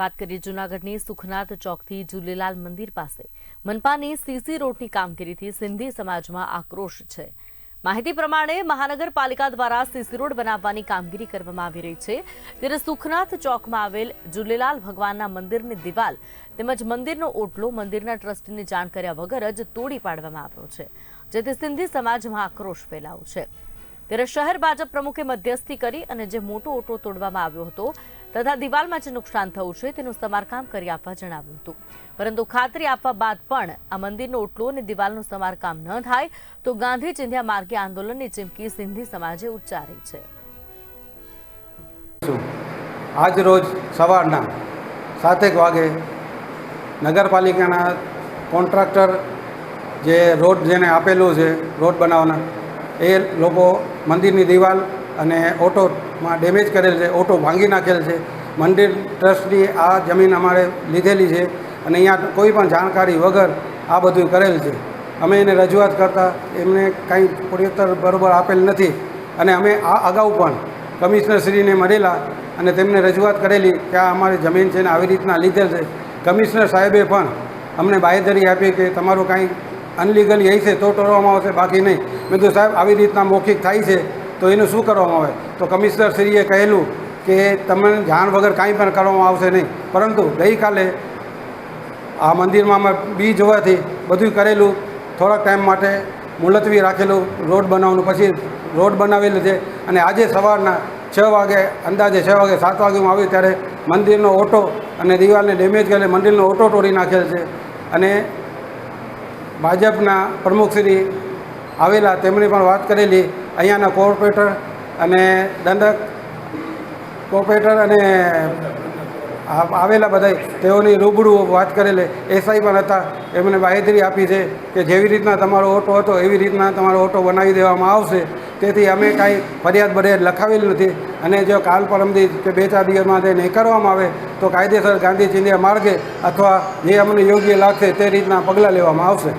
વાત કરીએ જૂનાગઢની સુખનાથ ચોકથી ઝૂલેલાલ મંદિર પાસે. મનપાની સીસી રોડની કામગીરીથી સિંધી સમાજમાં આક્રોશ છે. માહિતી પ્રમાણે મહાનગરપાલિકા દ્વારા સીસી રોડ બનાવવાની કામગીરી કરવામાં આવી રહી છે. ત્યારે સુખનાથ ચોકમાં આવેલ ઝૂલેલાલ ભગવાનના મંદિરની દિવાલ તેમજ મંદિરનો ઓટલો મંદિરના ટ્રસ્ટીને જાણ કર્યા વગર જ તોડી પાડવામાં આવ્યો છે. જેથી સિંધી સમાજમાં આક્રોશ ફેલાયો છે. ત્યારે શહેર ભાજપ પ્રમુખે મધ્યસ્થી કરી અને જે મોટો ઓટો તોડવામાં આવ્યો હતો તથા દિવાલમાં જે નુકસાન થયું છે તેનું સમારકામ કરી આપવા જણાવ્યું હતું. પરંતુ ખાતરી આપવા બાદ પણ આ મંદિરનો ઓટલો અને દિવાલનું સમારકામ ન થાય તો ગાંધી ચિંધ્યા માર્ગે આંદોલનની ચીમકી સિંધી સમાજે ઉચ્ચારી છે. આજ રોજ સવારના સાતેક વાગે નગરપાલિકાના કોન્ટ્રાક્ટર જે રોડ જેને આપેલું છે, રોડ બનાવવાના એ લોકો મંદિરની દિવાલ અને ઓટોમાં ડેમેજ કરેલ છે, ઓટો ભાંગી નાખેલ છે. મંદિર ટ્રસ્ટની આ જમીન અમારે લીધેલી છે અને અહીંયા કોઈ પણ જાણકારી વગર આ બધું કરેલ છે. અમે એને રજૂઆત કરતાં એમને કાંઈ પ્રત્યુત્તર બરોબર આપેલ નથી અને અમે આ અગાઉ પણ કમિશનરશ્રીને મળેલા અને તેમને રજૂઆત કરેલી કે આ અમારી જમીન છે ને આવી રીતના લીધેલ છે. કમિશનર સાહેબે પણ અમને બાહેધરી આપી કે તમારું કાંઈ અનલીગલી હશે તો તોડવામાં આવશે, બાકી નહીં. મેં તો સાહેબ, આવી રીતના મૌખિક થાય છે, તો એનું શું કરવામાં આવે? તો કમિશનરશ્રીએ કહેલું કે, તમને જાણ વગર કાંઈ પણ કરવામાં આવશે નહીં. પરંતુ ગઈકાલે આ મંદિરમાં અમે બી જોવાથી બધું કરેલું. થોડાક ટાઈમ માટે મુલતવી રાખેલું, રોડ બનાવવાનું. પછી રોડ બનાવેલું છે અને આજે સવારના છ વાગે, અંદાજે છ વાગે, સાત વાગે હું આવ્યું ત્યારે મંદિરનો ઓટો અને દિવાલને ડેમેજ કરેલી, મંદિરનો ઓટો તોડી નાખેલ છે. અને ભાજપના પ્રમુખશ્રી આવેલા તેમણે પણ વાત કરેલી. અહીંયાના કોર્પોરેટર અને દંડક કોર્પોરેટર અને આવેલા બધા તેઓની રૂબરૂ વાત કરેલી. એસઆઈ પણ હતા એમને બાહેધરી આપી છે કે જેવી રીતના તમારો ઓટો હતો, એવી રીતના તમારો ઓટો બનાવી દેવામાં આવશે. તેથી અમે કાંઈ ફરિયાદ બરિયાદ લખાવેલ નથી. અને જો કાલ પરમદી કે બે ચાર દિવસમાં તે નહીં કરવામાં આવે, તો કાયદેસર ગાંધી ચિંધ્યા માર્ગે અથવા જે અમને યોગ્ય લાગશે તે રીતના પગલાં લેવામાં આવશે.